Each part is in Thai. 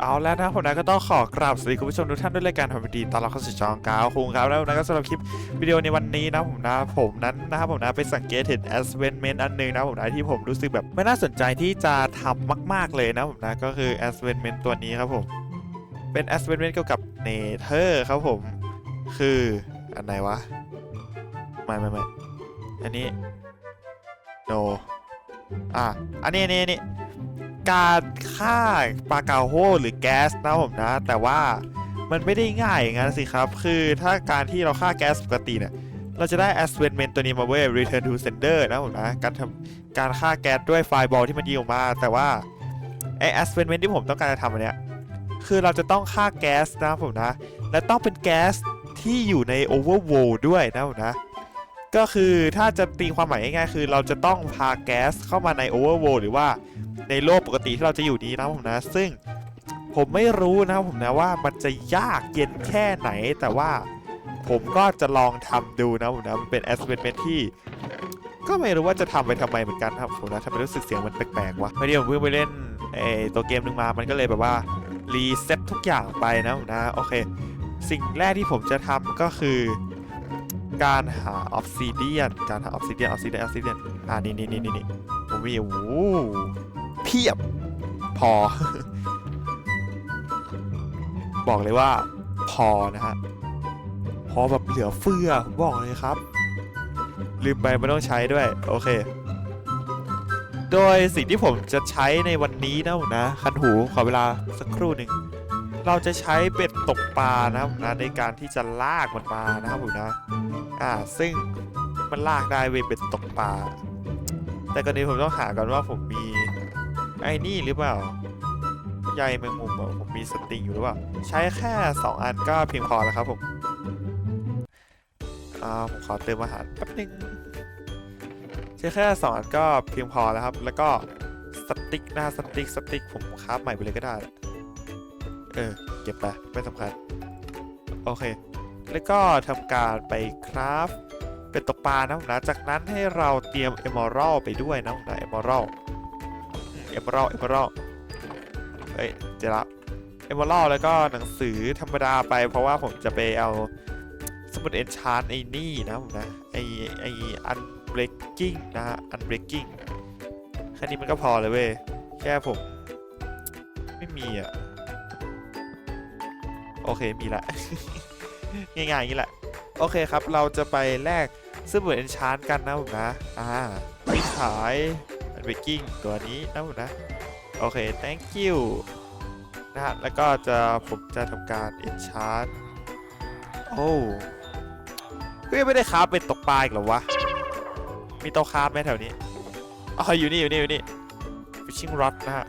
เอาแล้วนะผมนะก็ต้องขอกราบสวัสดีคุณผู้ชมทุกท่านด้วยรายการทำวิดีตอนรับเข้าสู่ช่องกาวคุงครับแล้วนะก็สำหรับคลิปวิดีโอในวันนี้นะผมนะผมนั้นนะครับผมนะไปสังเกตเห็น a s v e n m e n t อันหนึงนะผมนะที่ผมรู้สึกแบบไม่น่าสนใจที่จะทำมาก ๆเลยนะผมนะก็คือ a s v e n m e n t ตัวนี้ครับผมเป็น a s v e n m e n t เกี่ยวกับเนเธอร์ครับผม คืออันไหนวะไม่ไม่ไม่อันนี้ no อะอันนี้อันนี้อันนี้ การฆ่าปลากาโฮหรือแก๊สนะผมนะ แต่ว่ามันไม่ได้ง่ายอย่างนั้นสิครับ คือถ้าการที่เราฆ่าแก๊สปกติเนี่ย เราจะได้ a s v e n m e n t ตัวนี้มาเว้ย return to sender นะผมนะ การทำการฆ่าแก๊สด้วยไฟบอลที่มันยิงออกมา แต่ว่าไอ a s v e n m e n t ที่ผมต้องการจะทำอันเนี้ย คือเราจะต้องฆ่าแก๊สนะผมนะ และต้องเป็นแก๊สที่อยู่ใน overworld ด้วยนะผมนะ ก็คือถ้าจะตีความหมายง่ายๆคือเราจะต้องพาแก๊สเข้ามาใน overworld หรือว่า ในโลกปกติที่เราจะอยู่นี้นะผมนะ ซึ่งผมไม่รู้นะผมนะว่ามันจะยากเย็นแค่ไหน แต่ว่าผมก็จะลองทำดูนะผมนะมันเป็น a s s e m e n t ที่ก็ไม่รู้ว่าจะทำไปทำไมเหมือนกันครับผมนะทำไมรู้สึกเสียงมันแปลกๆวะไม่ได้ผมเพิ่งไปเล่นไอตัวเกมหนึงมามันก็เลยแบบว่ารีเซ็ตทุกอย่างไปนะผมนะโอเค สิ่งแรกที่ผมจะทำก็คือการหาออฟซิเดียน การหาออฟซิเดียน ออฟซิเดียน ออฟซิเดียน อ่านี่นี่นี่นี่ผมมีโอ้โห พียบ พอ บอกเลยว่าพอนะฮะ พอแบบเหลือเฟือผมบอกเลยครับ ลืมไปไม่ต้องใช้ด้วย โอเค โดยสิ่งที่ผมจะใช้ในวันนี้นะผมนะ คันหูขอเวลาสักครู่หนึ่ง เราจะใช้เบ็ดตกปลานะผมนะในการที่จะลากมันมานะครับผมนะ อ่า ซึ่งมันลากได้เวเบ็ดตกปลาแต่ก่อนนี้ผมต้องหาก่อนว่าผมมี ไอ้นี่หรือเปล่าใยแมงมุมอะผมมีสติงอยู่หรือเปล่า ใช้แค่ 2 อันก็เพียงพอแล้วครับผมอ่าผมขอเติมอาหารแป๊บนึงใช้แค่ 2 อันก็เพียงพอแล้วครับ แล้วก็สติ๊กน้าสติ๊กสติ๊กผมคราฟใหม่ไปเลยก็ได้ เออ เก็บไป ไม่สำคัญ โอเค แล้วก็ทำการไปคราฟเป็นตกปลานะผมนะ จากนั้นให้เราเตรียมเอมอรัลไปด้วยนะผมนะเอมอรัล อมเบอรัลเอมเบอรัลเอ้ยเจอละเอมเบอรัลแล้วก็หนังสือธรรมดาไป เพราะว่าผมจะไปเอาสมุดเอนชานไอ้นี่นะผมนะไอ้ไอ้อันเบรกกิ้งนะฮะอันเบรกกิ้งแค่นี้มันก็พอเลยเว้ยแค่ผม ไม่มีอะ โอเคมีละ ง่ายๆอย่างนี้แหละ โอเคครับเราจะไปแลกสมุดเอนชานกันนะผมนะ อ่ามีขาย อันเบกกิ้งตัวนี้นะผมนะ โอเค thank you นะฮะ แล้วก็จะผมจะทำการ enchant โอ้ก็ยังไม่ได้คราฟเป็นตกปลาอีกเหรอวะ มีโต๊ะคราฟไหมแถวนี้ อ๋อ อยู่นี่อยู่นี่อยู่นี่ fishing rod นะฮะ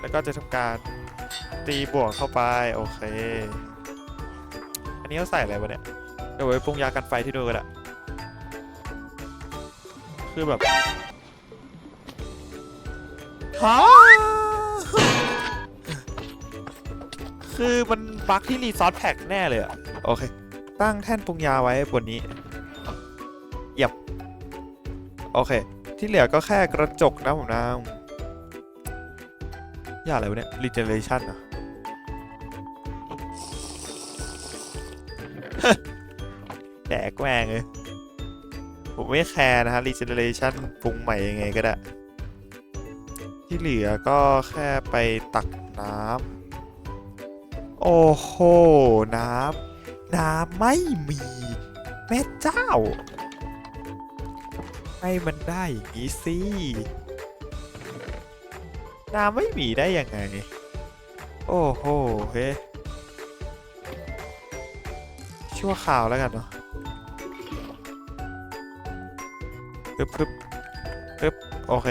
แล้วก็จะทำการตีบวกเข้าไป โอเค อันนี้เขาใส่อะไรวะเนี่ย เดี๋ยวไว้ปรุงยากันไฟที่ดูนกันละคือแบบ ฮะคือมันบั๊กที่รีซอสแพ็กแน่เลยอะโอเค ตั้งแท่นปรุงยาไว้บนนี้หยับ โอเค ที่เหลือก็แค่กระจกนะผมนะยาอะไรวะเนี่ย regeneration เหรอแดกแม่งเลยผมไม่แคร์นะฮะ regeneration ปรุงใหม่ยังไงก็ได้ ที่เหลือก็แค่ไปตักน้ำ โอ้โห น้ำ น้ำไม่มี แม่เจ้า ให้มันได้อย่างนี้สิ น้ำไม่มีได้ยังไง โอ้โห เฮ้ชั่วข่าวแล้วกันเนาะปึ๊บปึ๊บปึ๊บโอเค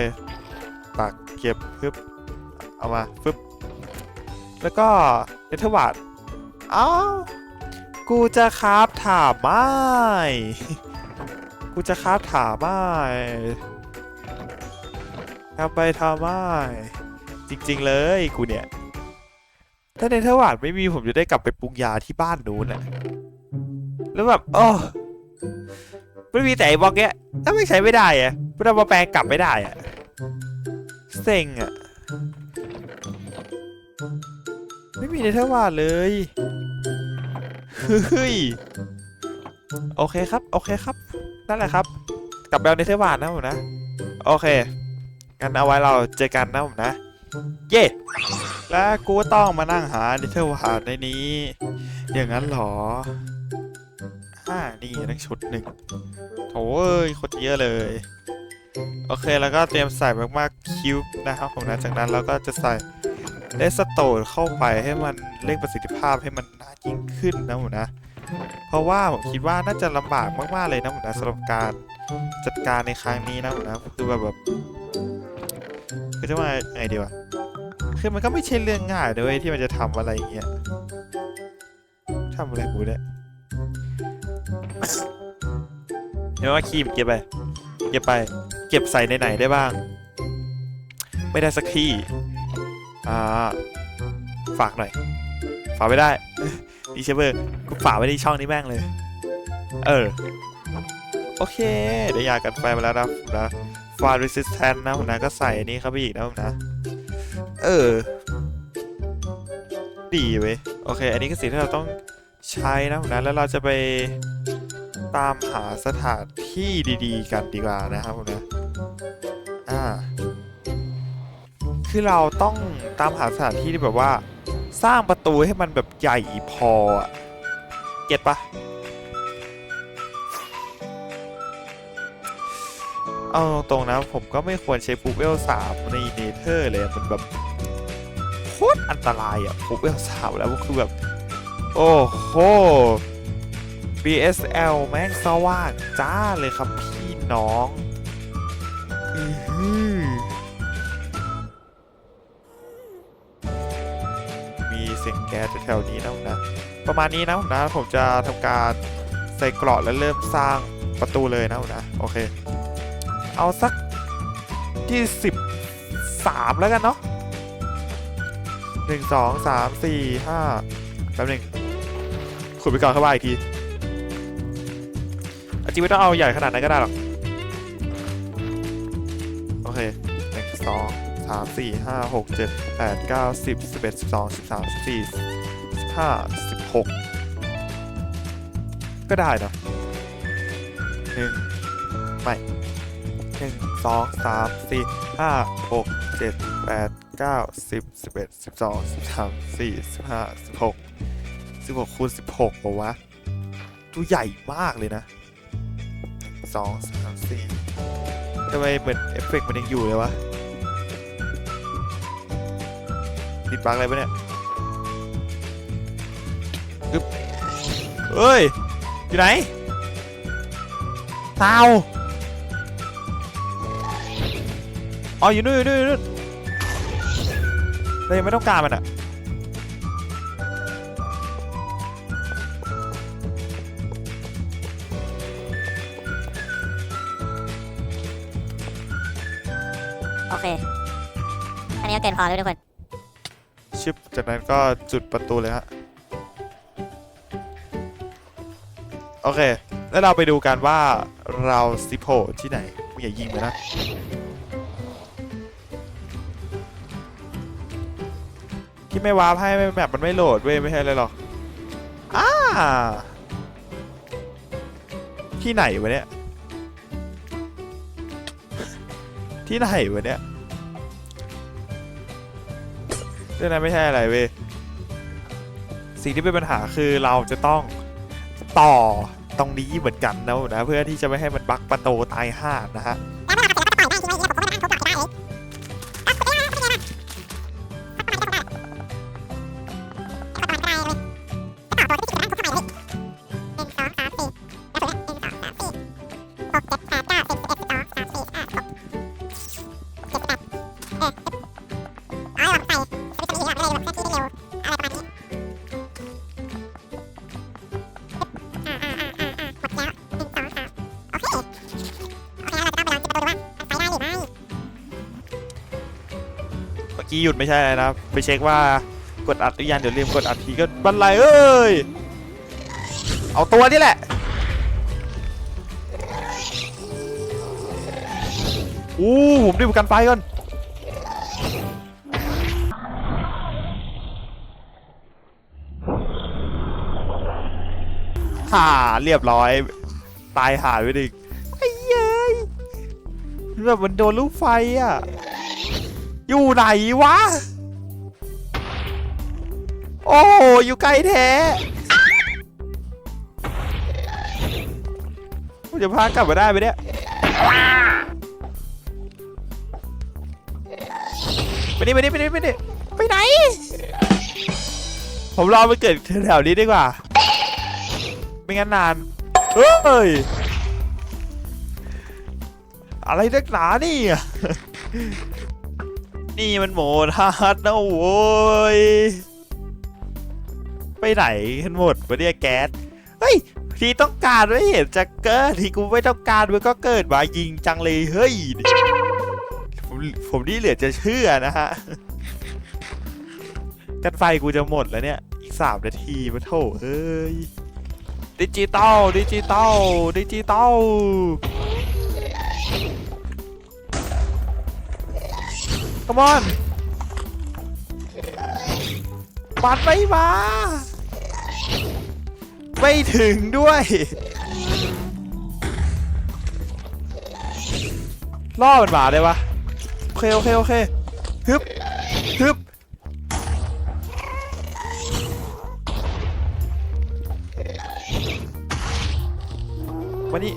ตัก ก็บปึ๊บเอามาปึ๊บแล้วก็เนเธอร์วาดเอ้ากูจะคราฟถามไม้กูจะคราฟถามไม้ทำไปทำไม้จริง ๆ เลยกูเนี่ย ถ้าเนเธอร์วาดไม่มีผมจะได้กลับไปปรุงยาที่บ้านนู้นแหละแล้วแบบโอ้ไม่มีแต่ไอ้บล็อกเนี้ยถ้าไม่ใช้ไม่ได้อะมันเอามาแปลงกลับไม่ได้อะ เซ็งอะไม่มีเนเธอร์วาเลยเฮ้ยโอเคครับ โอเคครับ นั่นแหละครับ กลับแบลเนเธอร์วาดนะผมนะ โอเคงั้นเอาไว้เราเจอกันนะผมนะ เย่แล้วกูต้องมานั่งหาเนเธอร์วาดในนี้ อย่างนั้นเหรออ่านี่ทั้งชุดหนึ่งโถ่เอ้ยโคตรเยอะเลย โอเคแล้วก็เตรียมใส่มากๆคิวนะครับผมนะจากนั้นเราก็จะใส่เลสโตนเข้าไปให้มันเร่งประสิทธิภาพให้มันน่ายิ่งขึ้นนะผมนะ เพราะว่าผมคิดว่าน่าจะลำบากมากๆเลยนะผมนะสำหรับการจัดการในครั้งนี้นะผมนะคือแบบแบบคือจะว่าไงดีวะคือมันก็ไม่ใช่เรื่องง่ายด้วยที่มันจะทำอะไรอย่างเงี้ยทำอะไรกูเนี่ยเดี๋ยวว่าคีมเก็บไป เก็บไป ก็บใส่ในไหนได้บ้าง ไม่ได้สักที่อ่าฝากหน่อย ฝากไม่ได้ดีเชเบอร์กูฝากไว้ที่ช่องนี้แม่งเลย เออ โอเค เดี๋ยวยากันไฟมาแล้วนะนะฟา resistant นะผมนะก็ใส่นี้เข้าไปอีกนะผมนะ เออ ดีเว้ย โอเค อันนี้คือสิ่งที่เราต้องใช้นะผมนะ แล้วเราจะไปตามหาสถานที่ดีๆ กันดีกว่านะครับผมนะอ่า คือเราต้องตามหาสถานที่ที่แบบว่า สร้างประตูให้มันแบบใหญ่พอเก็ตปะเอาตรงนะผมก็ไม่ควรใช้ฟูเวลสามในเนเธอร์เลยมันแบบโคตรอันตรายอะฟูเวลสามแล้วก็คือแบบ โอ้โห BSL แม่งสว่างจ้าเลยครับพี่น้อง มีเสียงแก๊สแถวๆนี้นะผมนะ ประมาณนี้นะผมนะ ผมจะทำการใส่กราะแล้วเริ่มสร้างประตูเลยนะผมนะ โอเค เอาสักที่สิบสามแล้วกันเนาะหนึ่งสองสามสี่ห้าแป๊บหนึ่งขุดไปก่อนเข้ามาอีกทีอะจริงไม่ต้องเอาใหญ่ขนาดนั้นก็ได้หรอกามสี่ห้าหกเจ็ดแปดเก้าสิบสิบเอ็ดสิบสองสิบสามสิบสี่สิบห้าสิบหกก็ได้นะหนึ่งไม่หนึ่งสองสามสี่ห้าหกเจ็ดแปดเก้าสิบสิบเอ็ดสิบสองสิบสามสี่สิบห้าสิบหกสิบหกคูณสิบหกปะวะตัวใหญ่มากเลยนะสองสามสี่ทำไมเหมือนเอฟเฟกต์มันยังอยู่เลยวะ ติดบั๊กอะไรปะเนี่ยกึบเฮ้ย อยู่ไหนเตาอ๋ออยู่นู่นอยู่นู่นอยู่นู่นเรายังไม่ต้องการมันอะโอเค อันนี้ก็เกินพอแล้วทุกคน ชิปจากนั้นก็จุดประตูเลยฮะ โอเค แล้วเราไปดูกันว่าเราซิโผที่ไหนมึงอย่ายิงไปนะที่ไม่วาร์ปให้แมปมันไม่โหลดเว้ยไม่ใช่เลยหรอกอ้าที่ไหนวะเนี่ย ที่ไหนวะเนี่ย เรื่องนั้นไม่ใช่อะไรเว้ยสิ่งที่เป็นปัญหาคือเราจะต้องต่อตรงนี้เหมือนกันนะนะเพื่อที่จะไม่ให้มันบักประตูตายห่านะฮะี้หยุดไม่ใช่อะไรนะครับ ไปเช็คว่ากดอัดหรือยังเดี๋ยวลืมกดอัดทีก็บันไลเอ้ย เอาตัวนี่แหละ อู้ผมดิบกันไฟก่อน ห่าเรียบร้อย ตายหาไปดิไอ้เย้ยแบบมันโดนลูกไฟอะ อยู่ไหนวะ โอ้อยู่ไกล้แท้ผมจะพากลับมาได้ไหมเนี่ยไปนี่ไปนี่ไปนี่ไปนี่ไปไหน ผมรอไปเกิดแถวนี้ดีกว่า ไม่งั้นนาน เฮ้ย อะไรนักหนานี่อะ นี่มันโหมดฮาร์ดนะโว้ย ไปไหนกันหมดวะเนี่ยแก๊ส เฮ้ย ที่ต้องการไม่เห็นจะเกิดที่กูไม่ต้องการมันก็เกิดมายิงจังเลยเฮ้ย ผมผมนี่เหลือจะเชื่อนะฮะกันไฟกูจะหมดแล้วเนี่ย อีกสามนาทีมาโถเอ้ยดิจิตอลดิจิตอลดิจิตอล come on ปัดไม่มา ไม่ถึงด้วย ล่อมันมาได้ปะโอเค โอเค โอเค ฮึบ ฮึบ มานี่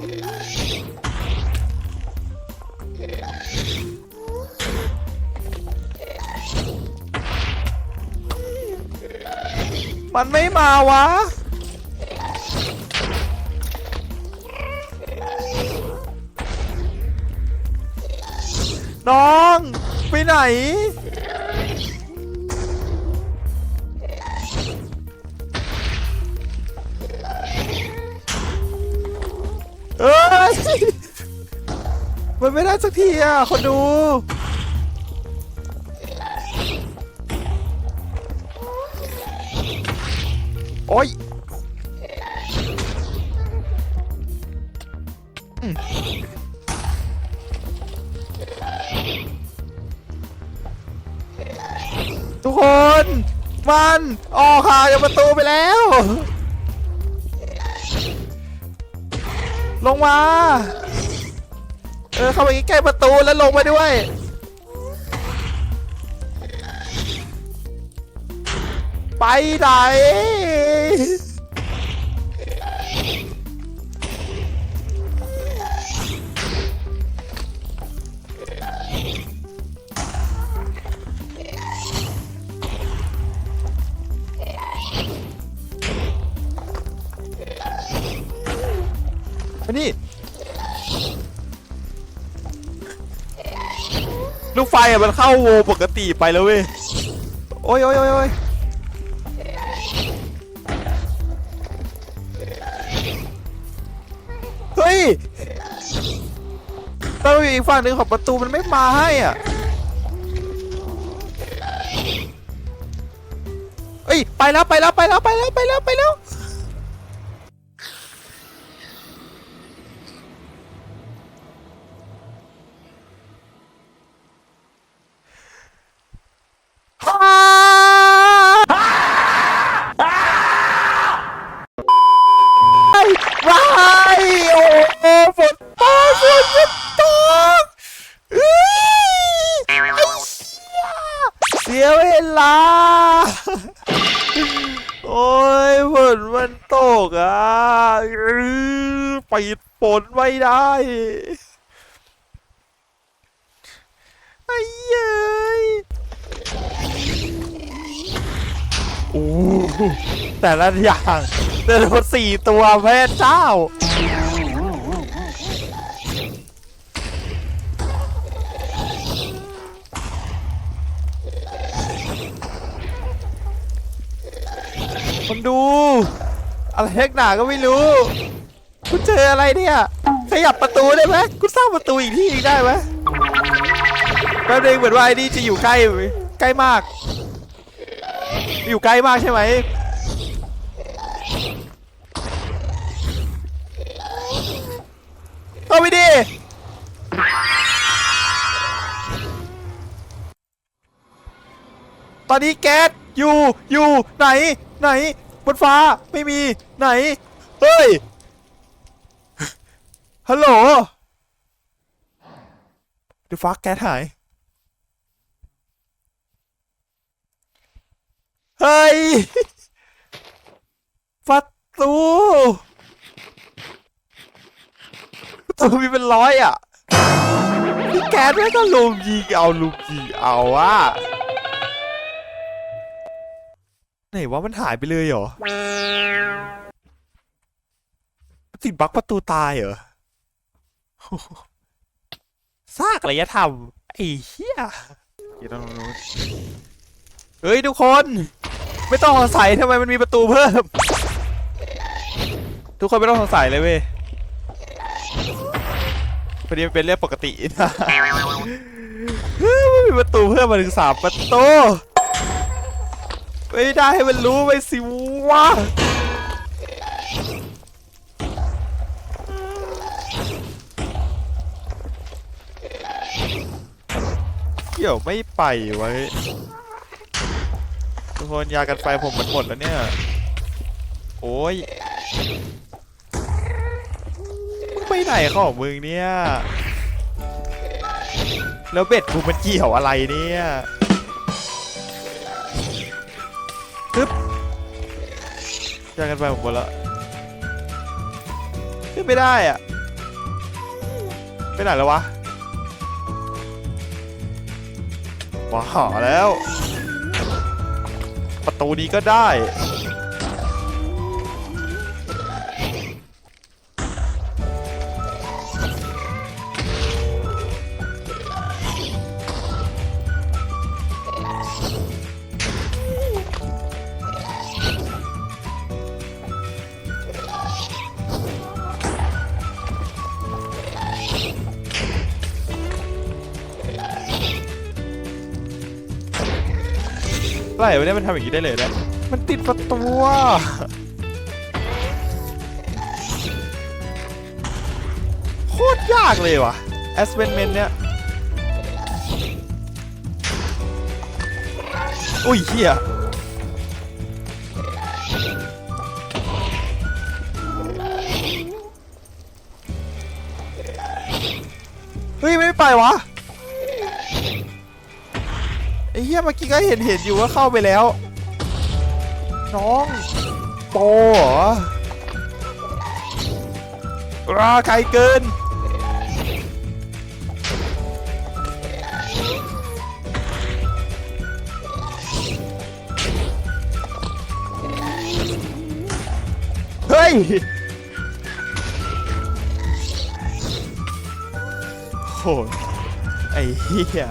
มันไม่มาวะ น้อง ไปไหน เอ้ย มันไม่ได้สักทีอะ คนดู โอ๊ยทุกคน มันออกห่างจากประตูไปแล้ว ลงมา เออ เข้าไปใกล้ประตูแล้วลงมาด้วย ไปไหน อะมันเข้าโวปกติไปแล้วเว้ย โอ้ยโอ้ยโอ้ยโอ้ยเฮ้ยตอนอีกฝั่งหนึ่งของประตูมันไม่มาให้อะเอ้ยไปแล้วไปแล้วไปแล้วไปแล้วไปแล้วไปแล้ว โอ้ยฝนมันตกอะปิดฝนไม่ได้ไอ้เย้ยโอ้แต่ละอย่างเดินรถสี่ตัวแม่เจ้า คนดู อะไรเทคหนาก็ไม่รู้คุณเจออะไรเนี่ย ขยับประตูได้ไหมคุณสร้างประตูอีกที่หนึ่งได้ไหมแป๊บนึงเหมือนว่าไอ้นี่จะอยู่ใกล้ใกล้มาก อยู่ใกล้มากใช่ไหมเข้าไปดิตอนนี้แก๊สอยู่อยู่ไหน ไหนบนฟ้าไม่มีไหน เฮ้ย ฮัลโหลเดี๋ยวฟักแก๊สหาย เฮ้ยประตูประตูมีเป็นร้อยอะพี่แก๊สไม่ก็ลุมยิงเอาลุมยิงเอาอะ ไหนว่ามันหายไปเลยเหรอติดบั๊กประตูตายเหรอซากอะไรจะทำไอ้เหี้ยอย่าต้องรู้เฮ้ยทุกคน ไม่ต้องสงสัยทำไมมันมีประตูเพิ่ม ทุกคนไม่ต้องสงสัยเลยเว้ยพอดีมันเป็นเรื่องปกตินะเฮ้ยมันมีประตูเพิ่มมาถึงสามประตู ไม่ได้ให้มันรู้ไปสิวะเกี่ยวไม่ไปไว้ทุกคนยากันไฟผมมันหมดแล้วเนี่ย โอ้ยมึงไปไหนของมึงเนี่ย แล้วเบ็ดกูมันเกี่ยวอะไรเนี่ยึบยากันไปผมหมดแล้วขึ้นไม่ได้อะไปไหนแล้ววะว้าแล้ว ประตูนี้ก็ได้ ไรวะเนี่ยมันทำอย่างนี้ได้เลยนะมันติดประตูโคตรยากเลยว่ะแอสเวนเมนเนี่ยอุ้ยเฮียเฮ้ย ไม่ไปวะ เหี้ยเมื่อกี้ก็เห็นเห็นอยู่ว่าเข้าไปแล้ว น้องโปเหรอราไกลเกินเฮ้ยโหไอ้เหี้ย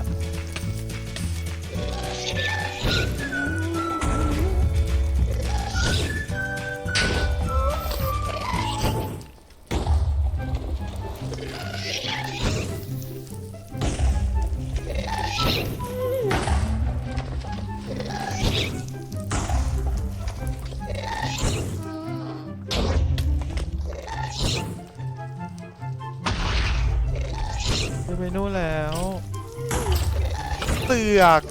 อก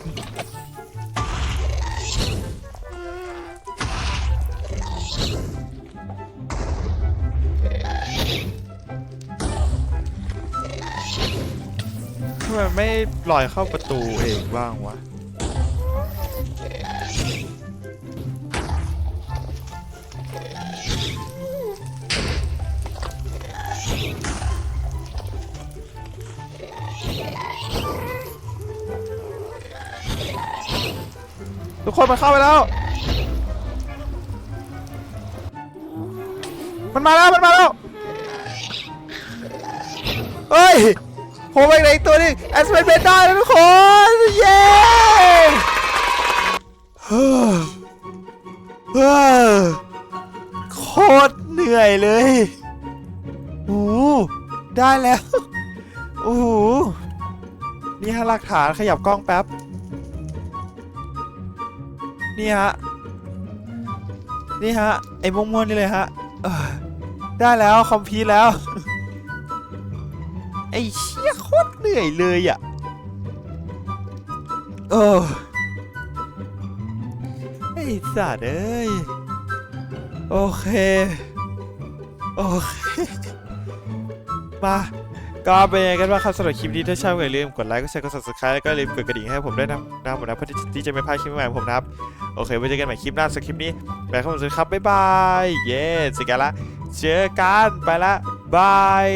ทำไมไม่ลอยเข้าประตูเองบ้างวะ ทุกคนมันเข้าไปแล้ว มันมาแล้วมันมาแล้วเฮ้ยโผมไปไหนอีกตัวนึงแอสเปนเบต้าแล้วทุกคน เย้เฮ้อเฮ้อโคตรเหนื่อยเลยโอ้ได้แล้วโอ้โหนี่ฮะหลักฐานขยับกล้องแป๊บ นี่ฮะ นี่ฮะ ไอ้ม่วงๆนี่เลยฮะได้แล้วคอมพีแล้ว ไอ้เชี่ยโคตรเหนื่อยเลยอะ เออ ไอ้สัตว์เอ้ย โอเค โอเค มา ก็เป็นยังไงกันบ้างครับสำหรับคลิปนี้ถ้าชอบอย่าลืมกดไลค์กดแชร์กด subscribe แล้วก็อย่าลืมกดกระดิ่งให้ผมด้วยนะนะผมนะเพื่อที่จะไม่พลาดคลิปใหม่ของผมนะครับโอเคไว้เจอกันใหม่คลิปหน้าสำหรับคลิปนี้ไปครับผมสวัสดีครับบ๊ายบายเย้สิกันละเจอกันไปละบาย